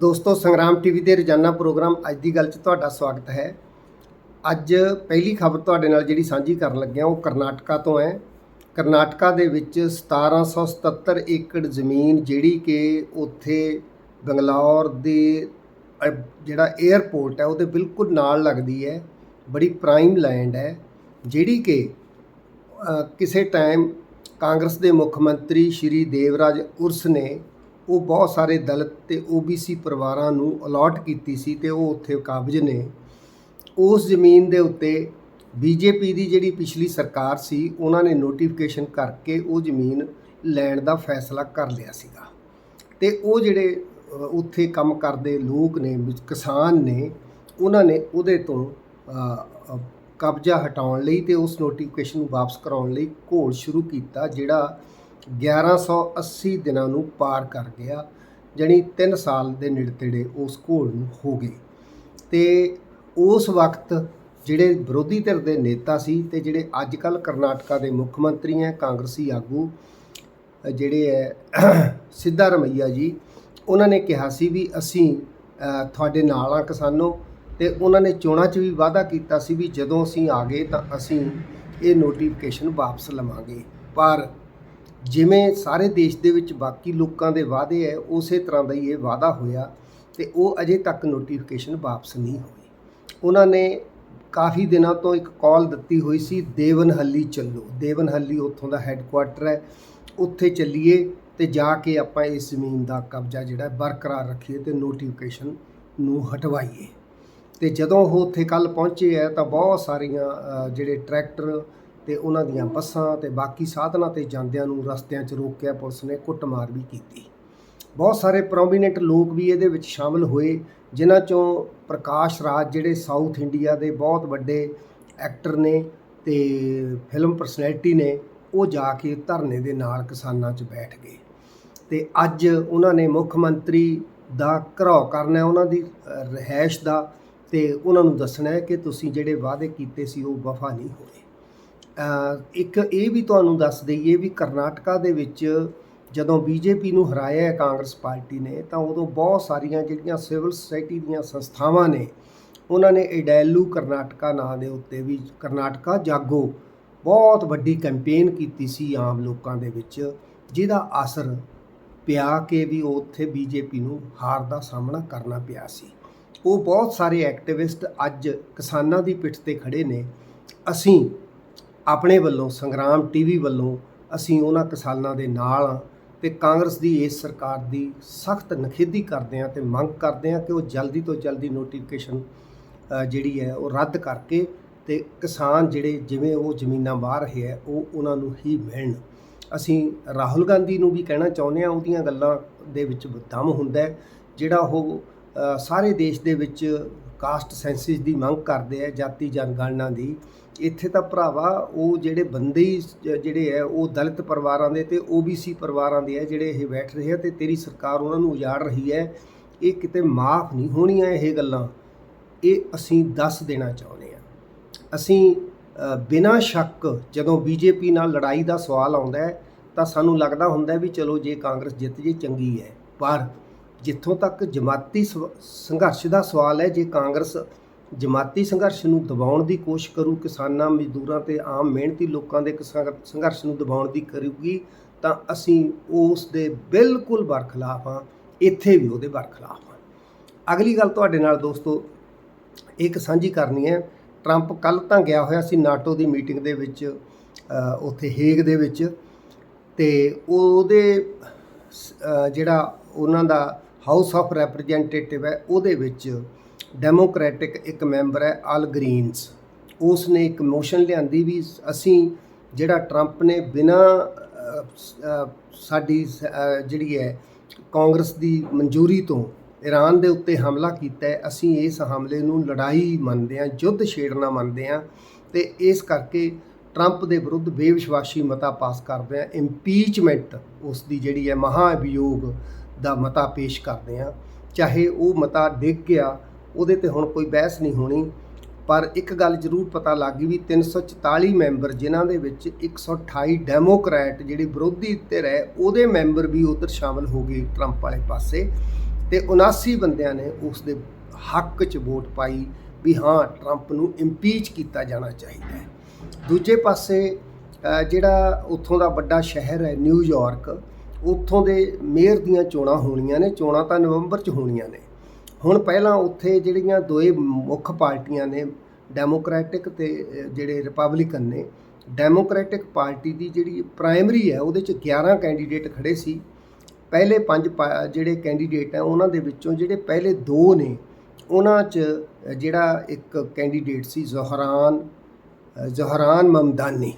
ਦੋਸਤੋ, ਸੰਗਰਾਮ ਟੀਵੀ ਦੇ ਰੋਜ਼ਾਨਾ ਪ੍ਰੋਗਰਾਮ ਅੱਜ ਦੀ ਗੱਲ 'ਚ ਤੁਹਾਡਾ ਸਵਾਗਤ ਹੈ। ਅੱਜ ਪਹਿਲੀ ਖਬਰ ਤੁਹਾਡੇ ਨਾਲ ਜਿਹੜੀ ਸਾਂਝੀ ਕਰਨ ਲੱਗਿਆ, ਉਹ ਕਰਨਾਟਕਾ ਤੋਂ ਹੈ। ਕਰਨਾਟਕਾ ਦੇ ਵਿੱਚ 1777 ਏਕੜ ਜ਼ਮੀਨ ਜਿਹੜੀ ਕਿ ਉੱਥੇ ਬੰਗਲੌਰ ਦੇ ਜਿਹੜਾ 에ਅਰਪੋਰਟ ਹੈ, ਉਹਦੇ ਬਿਲਕੁਲ ਨਾਲ ਲੱਗਦੀ ਹੈ। ਬੜੀ ਪ੍ਰਾਈਮ ਲੈਂਡ ਹੈ, ਜਿਹੜੀ ਕਿ ਕਿਸੇ ਟਾਈਮ ਕਾਂਗਰਸ ਦੇ ਮੁੱਖ ਮੰਤਰੀ ਸ਼੍ਰੀ ਦੇਵਰਾਜ ਉਰਸ ਨੇ ਉਹ ਬਹੁਤ ਸਾਰੇ ਦਲਿਤ ਤੇ ਓਬੀਸੀ ਪਰਿਵਾਰਾਂ ਨੂੰ ਅਲਾਟ ਕੀਤੀ ਸੀ ਤੇ ਉਹ ਉੱਥੇ ਕਾਬਜ ਨੇ। ਉਸ ਜ਼ਮੀਨ ਦੇ ਉੱਤੇ ਬੀਜੇਪੀ ਦੀ ਜਿਹੜੀ ਪਿਛਲੀ ਸਰਕਾਰ ਸੀ, ਉਹਨਾਂ ਨੇ ਨੋਟੀਫਿਕੇਸ਼ਨ ਕਰਕੇ ਉਹ ਜ਼ਮੀਨ ਲੈਣ ਦਾ ਫੈਸਲਾ ਕਰ ਲਿਆ ਸੀਗਾ। ਤੇ ਉਹ ਜਿਹੜੇ ਉੱਥੇ ਕੰਮ ਕਰਦੇ ਲੋਕ ਨੇ ਕਿਸਾਨ ਨੇ, ਉਹਨਾਂ ਨੇ ਉਹਦੇ ਤੋਂ ਕਬਜ਼ਾ ਹਟਾਉਣ ਲਈ ਤੇ ਉਸ ਨੋਟੀਫਿਕੇਸ਼ਨ ਨੂੰ ਵਾਪਸ ਕਰਾਉਣ ਲਈ ਘੋਲ ਸ਼ੁਰੂ ਕੀਤਾ, ਜਿਹੜਾ 1180 ਦਿਨਾਂ ਨੂੰ ਪਾਰ ਕਰ ਗਿਆ, ਜਾਣੀ 3 ਸਾਲ ਦੇ ਨੇੜੇ ਤੇੜੇ ਉਸ ਘੋਲ ਨੂੰ ਹੋ ਗਏ। ਤੇ ਉਸ ਵਕਤ ਜਿਹੜੇ ਵਿਰੋਧੀ ਧਿਰ ਦੇ ਨੇਤਾ ਸੀ ਤੇ ਜਿਹੜੇ ਅੱਜ ਕੱਲ ਕਰਨਾਟਕਾ ਦੇ ਮੁੱਖ ਮੰਤਰੀ ਹੈ, ਕਾਂਗਰਸੀ ਆਗੂ ਜਿਹੜੇ ਹੈ ਸਿੱਧਾ ਰਮਈਆ ਜੀ, ਉਹਨਾਂ ਨੇ ਕਿਹਾ ਸੀ ਵੀ ਅਸੀਂ ਤੁਹਾਡੇ ਨਾਲ ਆ ਕਿਸਾਨੋ, ਤੇ ਉਹਨਾਂ ਨੇ ਚੋਣਾਂ 'ਚ ਵੀ ਵਾਅਦਾ ਕੀਤਾ ਸੀ ਵੀ ਜਦੋਂ ਅਸੀਂ ਆ ਗਏ ਤਾਂ ਅਸੀਂ ਇਹ ਨੋਟੀਫਿਕੇਸ਼ਨ ਵਾਪਸ ਲਵਾਂਗੇ। ਪਰ ਜਿਵੇਂ ਸਾਰੇ ਦੇਸ਼ ਦੇ ਵਿੱਚ ਬਾਕੀ ਲੋਕਾਂ ਦੇ ਵਾਅਦੇ ਹੈ, ਉਸੇ ਤਰ੍ਹਾਂ ਦਾ ਹੀ ਇਹ ਵਾਅਦਾ ਹੋਇਆ ਤੇ ਉਹ ਅਜੇ ਤੱਕ ਨੋਟੀਫਿਕੇਸ਼ਨ ਵਾਪਸ ਨਹੀਂ ਹੋਈ ਉਹਨਾਂ ਨੇ ਕਾਫੀ ਦਿਨਾਂ ਤੋਂ ਇੱਕ ਕਾਲ ਦਿੱਤੀ ਹੋਈ ਸੀ, ਦੇਵਨਹੱਲੀ ਚੱਲੋ। ਦੇਵਨਹੱਲੀ ਉੱਥੋਂ ਦਾ ਹੈੱਡਕੁਆਟਰ ਹੈ। ਉੱਥੇ ਚੱਲੀਏ ਤੇ ਜਾ ਕੇ ਆਪਾਂ ਇਸ ਜ਼ਮੀਨ ਦਾ ਕਬਜ਼ਾ ਜਿਹੜਾ ਬਰਕਰਾਰ ਰੱਖੀਏ ਤੇ ਨੋਟੀਫਿਕੇਸ਼ਨ ਨੂੰ ਹਟਵਾਈਏ। ਤੇ ਜਦੋਂ ਉਹ ਉੱਥੇ ਕੱਲ ਪਹੁੰਚੇ ਹੈ ਤਾਂ ਬਹੁਤ ਸਾਰੀਆਂ ਜਿਹੜੇ ਟਰੈਕਟਰ ਤੇ ਉਹਨਾਂ ਦੀਆਂ ਬੱਸਾਂ ਤੇ ਬਾਕੀ ਸਾਧਨਾਂ ਤੇ ਜਾਂਦਿਆਂ ਨੂੰ ਰਸਤਿਆਂ 'ਚ ਰੋਕਿਆ ਪੁਲਿਸ ਨੇ ਕੁੱਟਮਾਰ ਵੀ ਕੀਤੀ। ਬਹੁਤ ਸਾਰੇ ਪ੍ਰੋਮੀਨੈਂਟ ਲੋਕ ਵੀ ਇਹਦੇ ਵਿੱਚ ਸ਼ਾਮਲ ਹੋਏ ਜਿਨ੍ਹਾਂ ਚੋਂ ਪ੍ਰਕਾਸ਼ ਰਾਜ ਜਿਹੜੇ ਸਾਊਥ ਇੰਡੀਆ ਦੇ ਬਹੁਤ ਵੱਡੇ ਐਕਟਰ ਨੇ ਤੇ ਫਿਲਮ ਪਰਸਨੈਲਿਟੀ ਨੇ ਉਹ ਜਾ ਕੇ ਧਰਨੇ ਦੇ ਨਾਲ ਕਿਸਾਨਾਂ 'ਚ ਬੈਠ ਗਏ। ਤੇ ਅੱਜ ਉਹਨਾਂ ਨੇ ਮੁੱਖ ਮੰਤਰੀ ਦਾ ਘਰਾਓ ਕਰਨਾ ਉਹਨਾਂ ਦੀ ਅ, ਰਿਹਾਇਸ਼ ਦਾ ਤੇ ਉਹਨਾਂ ਨੂੰ ਦੱਸਣਾ ਹੈ ਕਿ ਤੁਸੀਂ ਜਿਹੜੇ ਵਾਅਦੇ ਕੀਤੇ ਸੀ ਉਹ ਵਫਾ ਨਹੀਂ ਹੋਏ। ਇੱਕ ਇਹ ਵੀ ਤੁਹਾਨੂੰ ਦੱਸ ਦਈਏ ਵੀ ਕਰਨਾਟਕਾ ਦੇ ਵਿੱਚ ਜਦੋਂ ਬੀਜੇਪੀ ਨੂੰ ਹਰਾਇਆ ਹੈ ਕਾਂਗਰਸ ਪਾਰਟੀ ਨੇ, ਤਾਂ ਉਦੋਂ ਬਹੁਤ ਸਾਰੀਆਂ ਜਿਹੜੀਆਂ ਸਿਵਲ ਸੁਸਾਇਟੀ ਦੀਆਂ ਸੰਸਥਾਵਾਂ ਨੇ, ਉਹਨਾਂ ਨੇ ਇਡੈਲੂ ਕਰਨਾਟਕਾ ਨਾਂ ਦੇ ਉੱਤੇ ਵੀ ਕਰਨਾਟਕਾ ਜਾਗੋ ਬਹੁਤ ਵੱਡੀ ਕੈਂਪੇਨ ਕੀਤੀ ਸੀ ਆਮ ਲੋਕਾਂ ਦੇ ਵਿੱਚ, ਜਿਹਦਾ ਅਸਰ ਪਿਆ ਕੇ ਵੀ ਉਹ ਉੱਥੇ ਬੀਜੇਪੀ ਨੂੰ ਹਾਰ ਦਾ ਸਾਹਮਣਾ ਕਰਨਾ ਪਿਆ ਸੀ। ਉਹ ਬਹੁਤ ਸਾਰੇ ਐਕਟਿਵਿਸਟ ਅੱਜ ਕਿਸਾਨਾਂ ਦੀ ਪਿੱਠ ਤੇ ਖੜੇ ਨੇ। ਅਸੀਂ ਆਪਣੇ ਵੱਲੋਂ, ਸੰਗਰਾਮ ਟੀਵੀ ਵੱਲੋਂ ਅਸੀਂ ਉਹਨਾਂ ਕਿਸਾਨਾਂ ਦੇ ਨਾਲ ਹਾਂ ਤੇ ਕਾਂਗਰਸ ਦੀ ਇਸ ਸਰਕਾਰ ਦੀ ਸਖਤ ਨਖੇਦੀ ਕਰਦੇ ਹਾਂ ਤੇ ਮੰਗ ਕਰਦੇ ਹਾਂ ਕਿ ਉਹ ਜਲਦੀ ਤੋਂ ਜਲਦੀ ਨੋਟੀਫਿਕੇਸ਼ਨ ਜਿਹੜੀ ਹੈ ਉਹ ਰੱਦ ਕਰਕੇ ਤੇ ਕਿਸਾਨ ਜਿਹੜੇ ਜਿਵੇਂ ਉਹ ਜ਼ਮੀਨਾਂ ਵਾਹ ਰਹੇ ਹੈ, ਉਹ ਉਹਨਾਂ ਨੂੰ ਹੀ ਮਿਲਣ। ਅਸੀਂ ਰਾਹੁਲ ਗਾਂਧੀ ਨੂੰ ਵੀ ਕਹਿਣਾ ਚਾਹੁੰਦੇ ਹਾਂ, ਉਹਦੀਆਂ ਗੱਲਾਂ ਦੇ ਵਿੱਚ ਦਮ ਹੁੰਦਾ ਜਿਹੜਾ ਉਹ ਸਾਰੇ ਦੇਸ਼ ਦੇ ਵਿੱਚ ਕਾਸਟ ਸੈਂਸਿਸ ਦੀ ਮੰਗ ਕਰਦੇ ਆ ਜਾਤੀ ਜਨਗਣਨਾ ਦੀ, ਇੱਥੇ ਤਾਂ ਭਰਾਵਾ ਉਹ ਜਿਹੜੇ ਬੰਦੇ ਹੀ ਜਿਹੜੇ ਹੈ ਉਹ ਦਲਿਤ ਪਰਿਵਾਰਾਂ ਦੇ ਤੇ ਓਬੀਸੀ ਪਰਿਵਾਰਾਂ ਦੇ ਆ ਜਿਹੜੇ ਇਹ ਬੈਠ ਰਹੇ ਆ ਤੇ ਤੇਰੀ ਸਰਕਾਰ ਉਹਨਾਂ ਨੂੰ ਉਜਾੜ ਰਹੀ ਹੈ। ਇਹ ਕਿਤੇ ਮਾਫ ਨਹੀਂ ਹੋਣੀਆਂ ਇਹ ਗੱਲਾਂ। ਇਹ ਅਸੀਂ ਦੱਸ ਦੇਣਾ ਚਾਹੁੰਦੇ ਆ। ਅਸੀਂ ਬਿਨਾਂ ਸ਼ੱਕ ਜਦੋਂ ਬੀਜੇਪੀ ਨਾਲ ਲੜਾਈ ਦਾ ਸਵਾਲ ਆਉਂਦਾ ਹੈ ਤਾਂ ਸਾਨੂੰ ਲੱਗਦਾ ਹੁੰਦਾ ਵੀ ਚਲੋ ਜੇ ਕਾਂਗਰਸ ਜਿੱਤ ਜੇ ਚੰਗੀ ਹੈ। ਪਰ ਜਿੱਥੋਂ ਤੱਕ ਜਮਾਤੀ ਸਵ- ਸੰਘਰਸ਼ ਦਾ ਸਵਾਲ ਹੈ, ਜੇ ਕਾਂਗਰਸ ਜਮਾਤੀ ਸੰਘਰਸ਼ ਨੂੰ ਦਬਾਉਣ ਦੀ ਕੋਸ਼ਿਸ਼ ਕਰੂ ਕਿਸਾਨਾਂ, ਮਜ਼ਦੂਰਾਂ ਤੇ ਆਮ ਮਿਹਨਤੀ ਲੋਕਾਂ ਦੇ ਕਿਸਾ- ਸੰਘਰਸ਼ ਨੂੰ ਦਬਾਉਣ ਦੀ ਕਰੂਗੀ, ਤਾਂ ਅਸੀਂ ਉਸ ਦੇ ਬਿਲਕੁਲ ਬਰਖਲਾਫ ਹਾਂ, ਇੱਥੇ ਵੀ ਉਹਦੇ ਬਰਖਲਾਫ ਹਾਂ। ਅਗਲੀ ਗੱਲ ਤੁਹਾਡੇ ਨਾਲ ਦੋਸਤੋ, ਇੱਕ ਸਾਂਝੀ ਕਰਨੀ ਹੈ, ਟਰੰਪ ਕੱਲ ਤਾਂ ਗਿਆ ਹੋਇਆ ਸੀ ਨਾਟੋ ਦੀ ਮੀਟਿੰਗ ਦੇ ਵਿੱਚ ਉੱਥੇ ਹੇਗ ਦੇ ਵਿੱਚ, ਤੇ ਉਹਦੇ ਜਿਹੜਾ ਉਹਨਾਂ ਦਾ ਹਾਊਸ ਆਫ ਰੈਪਰੈਜ਼ੈਂਟੇਟਿਵ ਹੈ, ਉਹਦੇ ਵਿੱਚ ਡੈਮੋਕ੍ਰੈਟਿਕ ਇੱਕ ਮੈਂਬਰ ਹੈ ਅਲ ਗ੍ਰੀਨਸ ਉਸ ਨੇ ਇੱਕ ਮੋਸ਼ਨ ਲਿਆਂਦੀ ਵੀ ਅਸੀਂ ਜਿਹੜਾ ਟਰੰਪ ਨੇ ਬਿਨਾ ਸਾਡੀ ਸ- ਜਿਹੜੀ ਹੈ ਕਾਂਗਰਸ ਦੀ ਮਨਜ਼ੂਰੀ ਤੋਂ ਈਰਾਨ ਦੇ ਉੱਤੇ ਹਮਲਾ ਕੀਤਾ ਹੈ, ਅਸੀਂ ਇਸ ਹਮਲੇ ਨੂੰ ਲੜਾਈ ਮੰਨਦੇ ਹਾਂ, ਯੁੱਧ ਛੇੜਨਾ ਮੰਨਦੇ ਹਾਂ ਤੇ ਇਸ ਕਰਕੇ ਟਰੰਪ ਦੇ ਵਿਰੁੱਧ ਬੇਵਿਸ਼ਵਾਸੀ ਮਤਾ ਪਾਸ ਕਰਦੇ ਹਾਂ। ਇੰਪੀਚਮੈਂਟ ਉਸ ਦੀ ਜਿਹੜੀ ਹੈ ਮਹਾ ਅਭਿਯੋਗ ਦਾ ਮਤਾ ਪੇਸ਼ ਕਰਦੇ ਹਾਂ। ਚਾਹੇ ਉਹ ਮਤਾ ਡਿੱਗ ਗਿਆ, ਉਹਦੇ ਤੇ ਹੁਣ ਕੋਈ ਬਹਿਸ ਨਹੀਂ ਹੋਣੀ। ਪਰ ਇੱਕ ਗੱਲ ਜ਼ਰੂਰ ਪਤਾ ਲੱਗ ਗਈ ਵੀ 344 ਮੈਂਬਰ, ਜਿਨ੍ਹਾਂ ਦੇ ਵਿੱਚ 128 ਡੈਮੋਕ੍ਰੈਟ ਜਿਹੜੇ ਵਿਰੋਧੀ ਧਿਰ ਹੈ ਉਹਦੇ ਮੈਂਬਰ ਵੀ ਉਧਰ ਸ਼ਾਮਲ ਹੋ ਗਏ ਟਰੰਪ ਵਾਲੇ ਪਾਸੇ। ਤੇ 79 ਬੰਦਿਆਂ ਨੇ ਉਸ ਦੇ ਹੱਕ 'ਚ ਵੋਟ ਪਾਈ ਵੀ ਹਾਂ, ਟਰੰਪ ਨੂੰ ਇੰਪੀਚ ਕੀਤਾ ਜਾਣਾ ਚਾਹੀਦਾ ਹੈ। ਦੂਜੇ ਪਾਸੇ ਜਿਹੜਾ ਉੱਥੋਂ ਦਾ ਵੱਡਾ ਸ਼ਹਿਰ ਹੈ ਨਿਊਯਾਰਕ ਉੱਥੋਂ ਦੇ ਮੇਅਰ ਦੀਆਂ ਚੋਣਾਂ ਹੋਣੀਆਂ ਨੇ, ਚੋਣਾਂ ਤਾਂ ਨਵੰਬਰ 'ਚ ਹੋਣੀਆਂ ਨੇ। ਹੁਣ ਪਹਿਲਾਂ ਉੱਥੇ ਜਿਹੜੀਆਂ ਦੋਏ ਮੁੱਖ ਪਾਰਟੀਆਂ ਨੇ ਡੈਮੋਕ੍ਰੈਟਿਕ ਤੇ ਜਿਹੜੇ ਰਿਪਬਲਿਕਨ ਨੇ ਡੈਮੋਕ੍ਰੈਟਿਕ ਪਾਰਟੀ ਦੀ ਜਿਹੜੀ ਪ੍ਰਾਇਮਰੀ ਹੈ, ਉਹਦੇ 'ਚ 11 ਕੈਂਡੀਡੇਟ ਖੜੇ ਸੀ। ਪਹਿਲੇ ਪੰਜ ਪਾ- ਜਿਹੜੇ ਕੈਂਡੀਡੇਟ ਹੈ, ਉਹਨਾਂ ਦੇ ਵਿੱਚੋਂ ਜਿਹੜੇ ਪਹਿਲੇ ਦੋ ਨੇ, ਉਹਨਾਂ 'ਚ ਜਿਹੜਾ ਇੱਕ ਕੈਂਡੀਡੇਟ ਸੀ ਜ਼ਹਰਾਨ ਜ਼ਹਰਾਨ ਮਮਦਾਨੀ।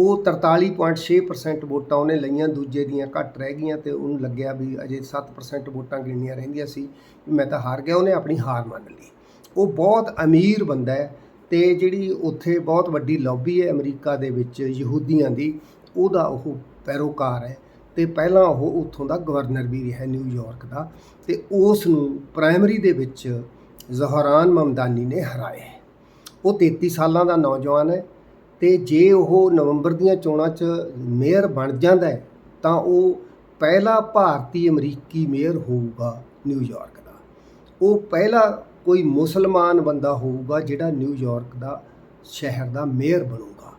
ਉਹ 43.6% ਵੋਟਾਂ ਉਹਨੇ ਲਈਆਂ, ਦੂਜੇ ਦੀਆਂ ਘੱਟ ਰਹਿ ਗਈਆਂ ਤੇ ਉਹਨੂੰ ਲੱਗਿਆ ਵੀ ਅਜੇ 7% ਵੋਟਾਂ ਗਿਣਨੀਆਂ ਰਹਿੰਦੀਆਂ ਸੀ ਮੈਂ ਤਾਂ ਹਾਰ ਗਿਆ, ਉਹਨੇ ਆਪਣੀ ਹਾਰ ਮੰਨ ਲਈ। ਉਹ ਬਹੁਤ ਅਮੀਰ ਬੰਦਾ ਹੈ ਤੇ ਜਿਹੜੀ ਉੱਥੇ ਬਹੁਤ ਵੱਡੀ ਲੌਬੀ ਹੈ ਅਮਰੀਕਾ ਦੇ ਵਿੱਚ ਯਹੂਦੀਆਂ ਦੀ, ਉਹਦਾ ਉਹ ਪੈਰੋਕਾਰ ਹੈ ਤੇ ਪਹਿਲਾਂ ਉਹ ਉੱਥੋਂ ਦਾ ਗਵਰਨਰ ਵੀ ਰਿਹਾ ਨਿਊਯਾਰਕ ਦਾ ਤੇ ਉਸ ਨੂੰ ਪ੍ਰਾਇਮਰੀ ਦੇ ਵਿੱਚ ਜ਼ਹਰਾਨ ਮਮਦਾਨੀ ਨੇ ਹਰਾਇਆ ਉਹ 33 ਸਾਲਾਂ ਦਾ ਨੌਜਵਾਨ ਹੈ ਤੇ ਜੇ ਉਹ ਨਵੰਬਰ ਦੀਆਂ ਚੋਣਾਂ 'ਚ ਮੇਅਰ ਬਣ ਜਾਂਦਾ ਤਾਂ ਉਹ ਪਹਿਲਾ ਭਾਰਤੀ ਅਮਰੀਕੀ ਮੇਅਰ ਹੋਊਗਾ ਨਿਊਯਾਰਕ ਦਾ। ਉਹ ਪਹਿਲਾ ਕੋਈ ਮੁਸਲਮਾਨ ਬੰਦਾ ਹੋਊਗਾ ਜਿਹੜਾ ਨਿਊਯਾਰਕ ਦਾ ਸ਼ਹਿਰ ਦਾ ਮੇਅਰ ਬਣੂਗਾ।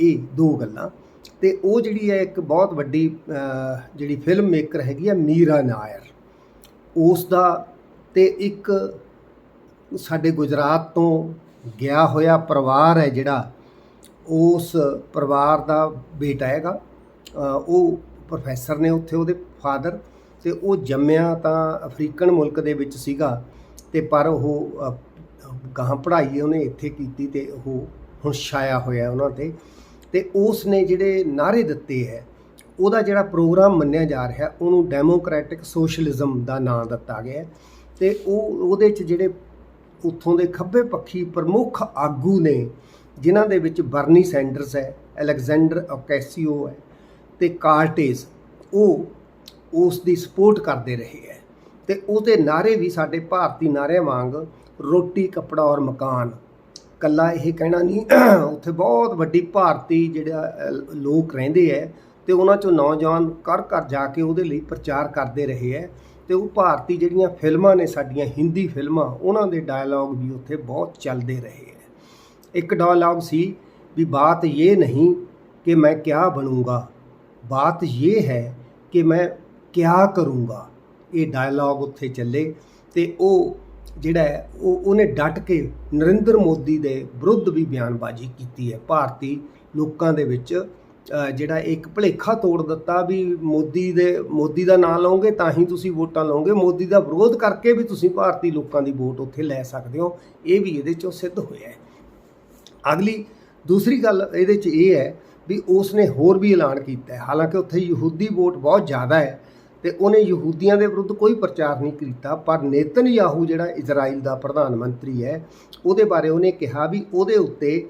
ਇਹ ਦੋ ਗੱਲਾਂ। ਤੇ ਉਹ ਜਿਹੜੀ ਹੈ ਇੱਕ ਬਹੁਤ ਵੱਡੀ ਜਿਹੜੀ ਫਿਲਮ ਮੇਕਰ ਹੈਗੀ ਆ ਮੀਰਾ ਨਾਇਰ। ਉਸ ਦਾ ਤੇ ਇੱਕ ਸਾਡੇ ਗੁਜਰਾਤ ਤੋਂ ਗਿਆ ਹੋਇਆ ਪਰਿਵਾਰ ਹੈ ਜਿਹੜਾ ਉਸ ਪਰਿਵਾਰ ਦਾ ਬੇਟਾ ਹੈਗਾ ਉਹ ਪ੍ਰੋਫੈਸਰ ਨੇ ਉੱਥੇ ਉਹਦੇ ਫਾਦਰ ਤੇ ਉਹ ਜੰਮਿਆ ਤਾਂ ਅਫਰੀਕਨ ਮੁਲਕ ਦੇ ਵਿੱਚ ਸੀਗਾ ਤੇ ਪਰ ਉਹ ਗਾਹਾਂ ਪੜ੍ਹਾਈ ਉਹਨੇ ਇੱਥੇ ਕੀਤੀ ਤੇ ਉਹ ਹੁਣ ਛਾਇਆ ਹੋਇਆ ਉਹਨਾਂ ਤੇ ਤੇ ਉਸ ਨੇ ਜਿਹੜੇ ਨਾਰੇ ਦਿੱਤੇ ਹੈ, ਉਹਦਾ ਜਿਹੜਾ ਪ੍ਰੋਗਰਾਮ ਮੰਨਿਆ ਜਾ ਰਿਹਾ, ਉਹਨੂੰ ਡੈਮੋਕ੍ਰੈਟਿਕ ਸੋਸ਼ਲਿਜ਼ਮ ਦਾ ਨਾਮ ਦਿੱਤਾ ਗਿਆ ਹੈ ਤੇ ਉਹ ਉਹਦੇ ਚ ਜਿਹੜੇ ਉੱਥੋਂ ਦੇ ਖੱਬੇ ਪੱਖੀ ਪ੍ਰਮੁੱਖ ਆਗੂ ਨੇ ਜਿਨ੍ਹਾਂ ਦੇ ਵਿੱਚ ਬਰਨੀ ਸੈਂਡਰਸ ਹੈ, ਅਲੈਗਜ਼ੈਂਡਰ ਓਕੈਸੀਓ ਹੈ ਤੇ ਕਾਰਟੇਸ ਉਹ ਉਸ ਦੀ ਸਪੋਰਟ ਕਰਦੇ ਰਹੇ ਹੈ ਤੇ ਉਹਦੇ ਨਾਰੇ ਵੀ ਸਾਡੇ ਭਾਰਤੀ ਨਾਰਿਆਂ ਵਾਂਗ ਰੋਟੀ, ਕੱਪੜਾ ਔਰ ਮਕਾਨ। ਕੱਲਾ ਇਹ ਕਹਿਣਾ ਨਹੀਂ, ਉੱਥੇ ਬਹੁਤ ਵੱਡੀ ਭਾਰਤੀ ਜਿਹੜਾ ਲੋਕ ਰਹਿੰਦੇ ਹੈ ਤੇ ਉਹਨਾਂ ਚੋਂ ਨੌਜਵਾਨ ਘਰ ਘਰ ਜਾ ਕੇ ਉਹਦੇ ਲਈ ਪ੍ਰਚਾਰ ਕਰਦੇ ਰਹੇ ਹੈ ਤੇ ਉਹ ਭਾਰਤੀ ਜਿਹੜੀਆਂ ਫਿਲਮਾਂ ਨੇ, ਸਾਡੀਆਂ ਹਿੰਦੀ ਫਿਲਮਾਂ, ਉਹਨਾਂ ਦੇ ਡਾਇਲੌਗ ਵੀ ਉੱਥੇ ਬਹੁਤ ਚੱਲਦੇ ਰਹੇ ਹੈ। ਇੱਕ ਡਾਇਲੌਗ ਸੀ ਵੀ ਬਾਤ ਇਹ ਨਹੀਂ ਕਿ ਮੈਂ ਕਿਆ ਬਣੂੰਗਾ। ਬਾਤ ਇਹ ਹੈ ਕਿ ਮੈਂ ਕਿਆ ਕਰੂੰਗਾ। ਇਹ ਡਾਇਲੌਗ ਉੱਥੇ ਚੱਲੇ ਤੇ ਉਹ ਜਿਹੜਾ ਉਹ ਉਹਨੇ ਡਟ ਕੇ ਨਰਿੰਦਰ ਮੋਦੀ ਦੇ ਵਿਰੁੱਧ ਵੀ ਬਿਆਨਬਾਜ਼ੀ ਕੀਤੀ ਹੈ। ਭਾਰਤੀ ਲੋਕਾਂ ਦੇ ਵਿੱਚ ਜਿਹੜਾ ਇੱਕ ਭਲੇਖਾ ਤੋੜ ਦਿੱਤਾ ਵੀ ਮੋਦੀ ਦੇ, ਮੋਦੀ ਦਾ ਨਾਂ ਲਓਗੇ ਤਾਂ ਹੀ ਤੁਸੀਂ ਵੋਟਾਂ ਲਓਗੇ। ਮੋਦੀ ਦਾ ਵਿਰੋਧ ਕਰਕੇ ਵੀ ਤੁਸੀਂ ਭਾਰਤੀ ਲੋਕਾਂ ਦੀ ਵੋਟ ਉੱਥੇ ਲੈ ਸਕਦੇ ਹੋ। ਇਹ ਵੀ ਇਹਦੇ ਚੋਂ ਸਿੱਧ ਹੋਇਆ ਹੈ। ਅਗਲੀ ਦੂਸਰੀ ਗੱਲ ਇਹਦੇ 'ਚ ਇਹ ਹੈ ਵੀ ਉਸ ਨੇ ਹੋਰ ਵੀ ਐਲਾਨ ਕੀਤਾ ਹੈ। ਹਾਲਾਂਕਿ ਉੱਥੇ ਯਹੂਦੀ ਵੋਟ ਬਹੁਤ ਜ਼ਿਆਦਾ ਹੈ ਤੇ ਉਹਨੇ ਯਹੂਦੀਆਂ ਦੇ ਵਿਰੁੱਧ ਕੋਈ ਪ੍ਰਚਾਰ ਨਹੀਂ ਕੀਤਾ, ਪਰ ਨੇਤਨ ਯਾਹੂ ਜਿਹੜਾ ਇਜ਼ਰਾਈਲ ਦਾ ਪ੍ਰਧਾਨ ਮੰਤਰੀ ਹੈ, ਉਹਦੇ ਬਾਰੇ ਉਹਨੇ ਕਿਹਾ ਵੀ ਉਹਦੇ ਉੱਤੇ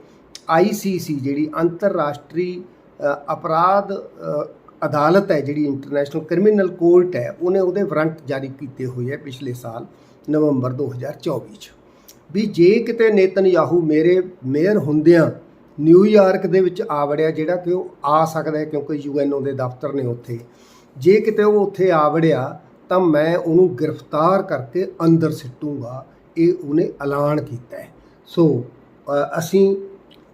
ਆਈਸੀਸੀ ਜਿਹੜੀ ਅੰਤਰਰਾਸ਼ਟਰੀ ਅਪਰਾਧ ਅਦਾਲਤ ਹੈ, ਜਿਹੜੀ ਇੰਟਰਨੈਸ਼ਨਲ ਕ੍ਰਿਮੀਨਲ ਕੋਰਟ ਹੈ, ਉਹਨੇ ਉਹਦੇ ਵਾਰੰਟ ਜਾਰੀ ਕੀਤੇ ਹੋਏ ਹੈ ਪਿਛਲੇ ਸਾਲ ਨਵੰਬਰ 2024 ਚ। ਵੀ ਜੇ ਕਿਤੇ ਨੇਤਨ ਯਾਹੂ ਮੇਰੇ ਮੇਅਰ ਹੁੰਦਿਆਂ ਨਿਊਯਾਰਕ ਦੇ ਵਿੱਚ ਆ ਵੜਿਆ, ਜਿਹੜਾ ਕਿ ਉਹ ਆ ਸਕਦਾ ਹੈ ਕਿਉਂਕਿ ਯੂਐਨਓ ਦੇ ਦਫ਼ਤਰ ਨੇ ਉੱਥੇ। ਜੇ ਕਿਤੇ ਉਹ ਉੱਥੇ ਆ ਵੜਿਆ, ਤਾਂ ਮੈਂ ਉਹਨੂੰ ਗ੍ਰਿਫਤਾਰ ਕਰਕੇ ਅੰਦਰ ਸਿੱਟੂਗਾ। ਇਹ ਉਹਨੇ ਐਲਾਨ ਕੀਤਾ ਹੈ। ਸੋ ਅਸੀਂ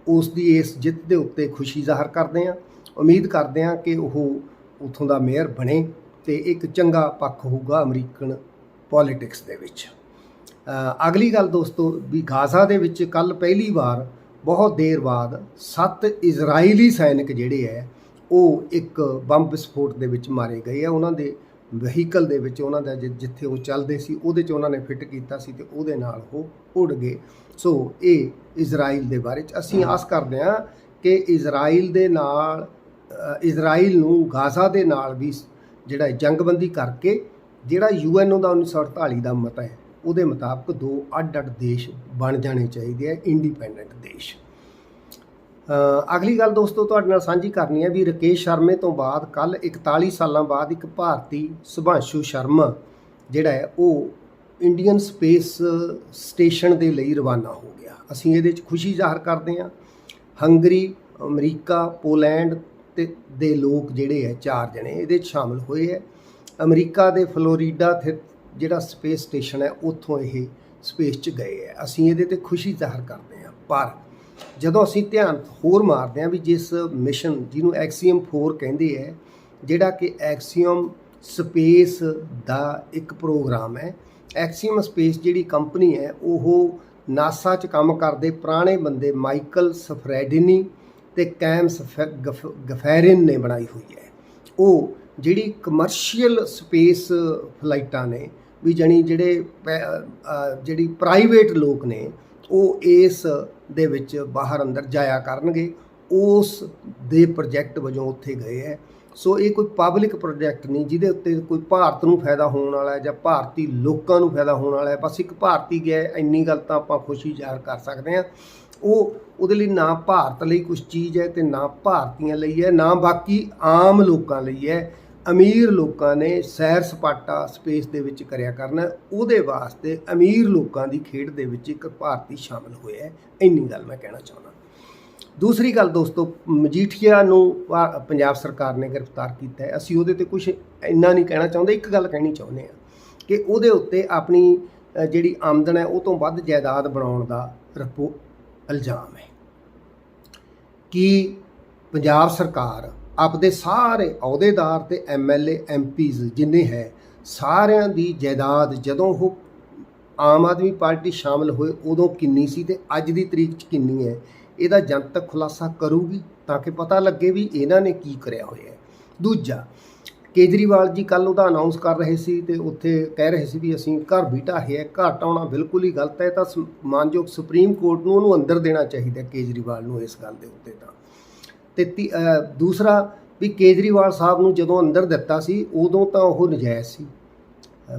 ਉਸ ਦੀ ਇਸ ਜਿੱਤ ਦੇ ਉੱਤੇ ਖੁਸ਼ੀ ਜ਼ਾਹਰ ਕਰਦੇ ਹਾਂ। ਉਮੀਦ ਕਰਦੇ ਹਾਂ ਕਿ ਉਹ ਉਥੋਂ ਦਾ ਮੇਅਰ ਬਣੇ ਤੇ ਇੱਕ ਚੰਗਾ ਪੱਖ ਹੋਊਗਾ ਅਮਰੀਕਨ ਪੋਲਿਟਿਕਸ ਦੇ ਵਿੱਚ। ਅਗਲੀ ਗੱਲ ਦੋਸਤੋ ਵੀ ਗਾਜ਼ਾ ਦੇ ਵਿੱਚ ਕੱਲ ਪਹਿਲੀ ਵਾਰ ਬਹੁਤ ਦੇਰ ਬਾਅਦ ਸੱਤ ਇਜ਼ਰਾਈਲੀ ਸੈਨਿਕ ਜਿਹੜੇ ਹੈ ਉਹ ਇੱਕ ਬੰਬ ਵਿਸਫੋਟ ਦੇ ਵਿੱਚ ਮਾਰੇ ਗਏ ਆ। ਉਹਨਾਂ ਦੇ ਵਹੀਕਲ ਦੇ ਵਿੱਚ ਉਹਨਾਂ ਦਾ ਜਿੱਥੇ ਉਹ ਚੱਲਦੇ ਸੀ ਉਹਦੇ 'ਚ ਉਹਨਾਂ ਨੇ ਫਿੱਟ ਕੀਤਾ ਸੀ ਤੇ ਉਹਦੇ ਨਾਲ ਉਹ ਉੱਡ ਗਏ। ਸੋ ਇਹ ਇਜ਼ਰਾਈਲ ਦੇ ਬਾਰੇ 'ਚ ਅਸੀਂ ਆਸ ਕਰਦੇ ਹਾਂ ਕਿ ਇਜ਼ਰਾਈਲ ਦੇ ਨਾਲ ਇਜ਼ਰਾਈਲ ਨੂੰ ਗਾਜ਼ਾ ਦੇ ਨਾਲ ਵੀ ਜਿਹੜਾ ਜੰਗਬੰਦੀ ਕਰਕੇ ਜਿਹੜਾ ਯੂਐਨਓ ਦਾ 1948 ਦਾ ਮਤਾ ਹੈ ਉਹਦੇ ਮੁਤਾਬਕ ਦੋ ਅੱਡ-ਅੱਡ ਦੇਸ਼ ਬਣ ਜਾਣੇ ਚਾਹੀਦੇ ਆ ਇੰਡੀਪੈਂਡੈਂਟ ਦੇਸ਼। ਅਗਲੀ ਗੱਲ ਦੋਸਤੋ, ਤੁਹਾਡੇ ਨਾਲ ਸਾਂਝੀ ਕਰਨੀ ਹੈ ਵੀ ਰਕੇਸ਼ ਸ਼ਰਮੇ ਤੋਂ ਬਾਅਦ ਕੱਲ 41 ਸਾਲਾਂ ਬਾਅਦ ਇੱਕ ਭਾਰਤੀ ਸੁਭਾਂਸ਼ੂ ਸ਼ਰਮਾ, ਜਿਹੜਾ ਹੈ, ਉਹ ਇੰਡੀਅਨ ਸਪੇਸ ਸਟੇਸ਼ਨ ਦੇ ਲਈ ਰਵਾਨਾ ਹੋ ਗਿਆ। ਅਸੀਂ ਇਹਦੇ 'ਚ ਖੁਸ਼ੀ ਜ਼ਾਹਰ ਕਰਦੇ ਹਾਂ। ਹੰਗਰੀ, ਅਮਰੀਕਾ, ਪੋਲੈਂਡ ਤੇ ਦੇ ਲੋਕ ਜਿਹੜੇ ਹੈ, ਚਾਰ ਜਣੇ ਇਹਦੇ 'ਚ ਸ਼ਾਮਲ ਹੋਏ ਹੈ। ਅਮਰੀਕਾ ਦੇ ਫਲੋਰੀਡਾ ਥਿ- ਜਿਹੜਾ ਸਪੇਸ ਸਟੇਸ਼ਨ ਹੈ, ਉੱਥੋਂ ਇਹ ਸਪੇਸ 'ਚ ਗਏ ਹੈ। ਅਸੀਂ ਇਹਦੇ ਤੇ ਖੁਸ਼ੀ ਜ਼ਾਹਰ ਕਰਦੇ ਹਾਂ। ਪਰ ਜਦੋਂ ਅਸੀਂ ਧਿਆਨ ਹੋਰ ਮਾਰਦੇ ਹਾਂ ਵੀ ਜਿਸ ਮਿਸ਼ਨ ਜਿਹਨੂੰ ਐਕਸੀਅਮ 4 ਕਹਿੰਦੇ ਹੈ, ਜਿਹੜਾ ਕਿ ਐਕਸੀਅਮ ਸਪੇਸ ਦਾ ਇੱਕ ਪ੍ਰੋਗਰਾਮ ਹੈ ਐਕਸੀਅਮ ਸਪੇਸ ਜਿਹੜੀ ਕੰਪਨੀ ਹੈ, ਉਹ ਨਾਸਾ 'ਚ ਕੰਮ ਕਰਦੇ ਪੁਰਾਣੇ ਬੰਦੇ ਮਾਈਕਲ ਸਫਰੈਡਿਨੀ ਤੇ ਕੈਮ ਸਫ- ਗਫ- ਗਫੈਰਿਨ ਨੇ ਬਣਾਈ ਹੋਈ ਹੈ। ਉਹ ਜਿਹੜੀ ਕਮਰਸ਼ੀਅਲ ਸਪੇਸ ਫਲਾਈਟਾਂ ਨੇ ਵੀ ਜਣੀ ਜਿਹੜੇ ਪੈ- ਜਿਹੜੀ ਪ੍ਰਾਈਵੇਟ ਲੋਕ ਨੇ, ਉਹ ਇਸ ਦੇ ਵਿੱਚ ਬਾਹਰ ਅੰਦਰ ਜਾਇਆ ਕਰਨਗੇ, ਉਸ ਦੇ ਪ੍ਰੋਜੈਕਟ ਵਜੋਂ ਉੱਥੇ ਗਏ ਹੈ। ਸੋ ਇਹ ਕੋਈ ਪਬਲਿਕ ਪ੍ਰੋਜੈਕਟ ਨਹੀਂ, ਜਿਹਦੇ ਉੱਤੇ ਕੋਈ ਭਾਰਤ ਨੂੰ ਫਾਇਦਾ ਹੋਣ ਵਾਲਾ ਜਾਂ ਭਾਰਤੀ ਲੋਕਾਂ ਨੂੰ ਫਾਇਦਾ ਹੋਣ ਵਾਲਾ ਬਸ ਇੱਕ ਭਾਰਤੀ ਗਿਆ, ਇੰਨੀ ਗੱਲ ਤਾਂ ਆਪਾਂ ਖੁਸ਼ੀ ਜ਼ਾਹਰ ਕਰ ਸਕਦੇ ਹਾਂ। ਉਹ, ਉਹਦੇ ਲਈ ਨਾ ਭਾਰਤ ਲਈ ਕੁਝ ਚੀਜ਼ ਹੈ ਤੇ ਨਾ ਭਾਰਤੀਆਂ ਲਈ ਹੈ, ਨਾ ਬਾਕੀ ਆਮ ਲੋਕਾਂ ਲਈ ਹੈ। ਅਮੀਰ ਲੋਕਾਂ ਨੇ ਸੈਰ ਸਪਾਟਾ ਸਪੇਸ ਦੇ ਵਿੱਚ ਕਰਿਆ ਕਰਨਾ। ਉਹਦੇ ਵਾਸਤੇ ਅਮੀਰ ਲੋਕਾਂ ਦੀ ਖੇਡ ਦੇ ਵਿੱਚ ਇੱਕ ਭਾਰਤੀ ਸ਼ਾਮਲ ਹੋਇਆ ਹੈ। ਇੰਨੀ ਗੱਲ ਮੈਂ ਕਹਿਣਾ ਚਾਹੁੰਦਾ। ਦੂਸਰੀ ਗੱਲ ਦੋਸਤੋ, ਮਜੀਠੀਆ ਨੂੰ ਭਾ- ਪੰਜਾਬ ਸਰਕਾਰ ਨੇ ਗ੍ਰਿਫਤਾਰ ਕੀਤਾ ਹੈ। ਅਸੀਂ ਉਹਦੇ ਤੇ ਕੁਝ ਇੰਨਾ ਨਹੀਂ ਕਹਿਣਾ ਚਾਹੁੰਦੇ, ਇੱਕ ਗੱਲ ਕਹਿਣੀ ਚਾਹੁੰਦੇ ਆ ਕਿ ਉਹਦੇ ਉੱਤੇ ਆਪਣੀ ਜਿਹੜੀ ਆਮਦਨ ਹੈ, ਉਹ ਤੋਂ ਵੱਧ ਜਾਇਦਾਦ ਬਣਾਉਣ ਦਾ ਰਪੋ, ਇਲਜ਼ਾਮ ਹੈ। ਕਿ ਪੰਜਾਬ ਸਰਕਾਰ ਆਪਦੇ ਸਾਰੇ ਅਹੁਦੇਦਾਰ ਤੇ ਐਮਐਲਏ ਐਮਪੀਜ਼ ਜਿੰਨੇ ਹੈ, ਸਾਰਿਆਂ ਦੀ ਜਾਇਦਾਦ ਜਦੋਂ ਉਹ ਆਮ ਆਦਮੀ ਪਾਰਟੀ ਸ਼ਾਮਲ ਹੋਏ ਉਦੋਂ ਕਿੰਨੀ ਸੀ ਤੇ ਅੱਜ ਦੀ ਤਰੀਕ 'ਚ ਕਿੰਨੀ ਹੈ, ਇਹਦਾ ਜਨਤਕ ਖੁਲਾਸਾ ਕਰੂਗੀ ਤਾਂ ਕਿ ਪਤਾ ਲੱਗੇ ਵੀ ਇਹਨਾਂ ਨੇ ਕੀ ਕਰਿਆ ਹੋਇਆ ਹੈ। ਦੂਜਾ, ਕੇਜਰੀਵਾਲ ਜੀ ਕੱਲ ਉਹਦਾ ਅਨਾਉਂਸ ਕਰ ਰਹੇ ਸੀ ਤੇ ਉੱਥੇ ਕਹਿ ਰਹੇ ਸੀ ਵੀ ਅਸੀਂ ਘਰ ਬੀਟਾ ਹੈ, ਘਰ ਢਾਉਣਾ ਬਿਲਕੁਲ ਹੀ ਗਲਤ ਹੈ, ਤਾਂ ਸ- ਮਾਨਯੋਗ ਸੁਪਰੀਮ ਕੋਰਟ ਨੂੰ ਉਹਨੂੰ ਅੰਦਰ ਦੇਣਾ ਚਾਹੀਦਾ ਕੇਜਰੀਵਾਲ ਨੂੰ ਇਸ ਗੱਲ ਦੇ ਉੱਤੇ ਤਾਂ। ਤੇ ਤੀ- ਦੂਸਰਾ ਵੀ ਕੇਜਰੀਵਾਲ ਸਾਹਿਬ ਨੂੰ ਜਦੋਂ ਅੰਦਰ ਦਿੱਤਾ ਸੀ, ਉਦੋਂ ਤਾਂ ਉਹ ਨਜਾਇਜ਼ ਸੀ।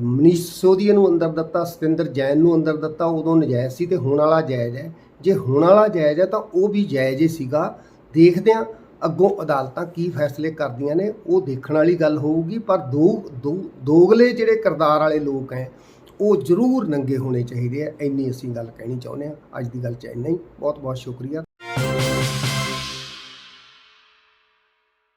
ਮਨੀਸ਼ ਸੋਦੀਆ ਨੂੰ ਅੰਦਰ ਦਿੱਤਾ, ਸਤਿੰਦਰ ਜੈਨ ਨੂੰ ਅੰਦਰ ਦਿੱਤਾ, ਉਦੋਂ ਨਜਾਇਜ਼ ਸੀ ਤੇ ਹੁਣ ਵਾਲਾ ਜਾਇਜ਼ ਹੈ। ਜੇ ਹੁਣ ਵਾਲਾ ਜਾਇਜ਼ ਹੈ ਤਾਂ ਉਹ ਵੀ ਜਾਇਜ਼ ਹੀ ਸੀਗਾ। ਦੇਖਦੇ ਹਾਂ ਅੱਗੋਂ ਅਦਾਲਤਾਂ ਕੀ ਫੈਸਲੇ ਕਰਦੀਆਂ ਨੇ, ਉਹ ਦੇਖਣ ਵਾਲੀ ਗੱਲ ਹੋਊਗੀ, ਪਰ ਦੋ ਦੋ- ਦੋਗਲੇ ਜਿਹੜੇ ਕਿਰਦਾਰ ਵਾਲੇ ਲੋਕ ਹੈ, ਉਹ ਜ਼ਰੂਰ ਨੰਗੇ ਹੋਣੇ ਚਾਹੀਦੇ ਆ। ਇੰਨੀ ਅਸੀਂ ਗੱਲ ਕਹਿਣੀ ਚਾਹੁੰਦੇ ਆ ਅੱਜ ਦੀ ਗੱਲ ਚ ਇੰਨਾ ਹੀ। ਬਹੁਤ ਬਹੁਤ ਸ਼ੁਕਰੀਆ।